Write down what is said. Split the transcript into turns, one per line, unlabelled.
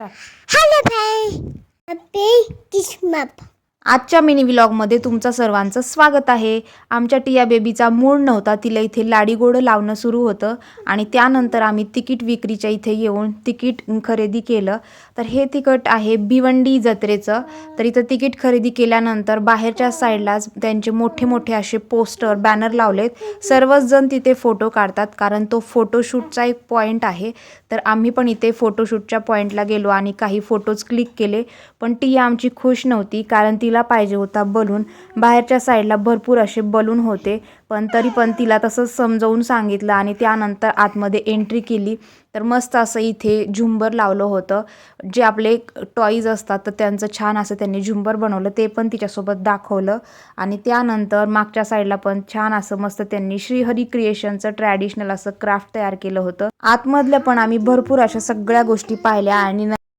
Hello, Pay. A big map.
आजच्या mini व्लॉगमध्ये तुमचं सर्वांचं स्वागत आहे. आमच्या टिया बेबीचा मूड नव्हता तिला इथे लाडीगोडं लावणं सुरू होतं आणि त्यानंतर आम्ही तिकीट विक्रीच्या इथे येऊन तिकीट खरेदी केलं. तर हे तिकीट आहे भिवंडी जत्रेचं. तर इथं तिकीट खरेदी केल्यानंतर बाहेरच्या साईडलाच त्यांचे मोठे मोठे असे पोस्टर बॅनर लावलेत. सर्वच जण तिथे फोटो काढतात कारण तो फोटोशूटचा एक पॉईंट आहे. तर आम्ही पण इथे फोटोशूटच्या पॉईंटला गेलो आणि काही फोटोज क्लिक केले. पण टिया आमची खुश नव्हती कारण ती तिला पाहिजे होता बलून. बाहेरच्या साईडला भरपूर असे बलून होते पण तरी पण तिला तसंच समजावून सांगितलं आणि त्यानंतर आतमध्ये एंट्री केली. तर मस्त असं इथे झुंबर लावलं होतं. जे आपले टॉईज असतात तर त्यांचं छान असं त्यांनी झुंबर बनवलं ते पण तिच्यासोबत दाखवलं. आणि त्यानंतर मागच्या साईडला पण छान असं मस्त त्यांनी श्रीहरी क्रिएशनचं ट्रॅडिशनल असं क्राफ्ट तयार केलं होतं. आतमधलं पण आम्ही भरपूर अशा सगळ्या गोष्टी पाहिल्या आणि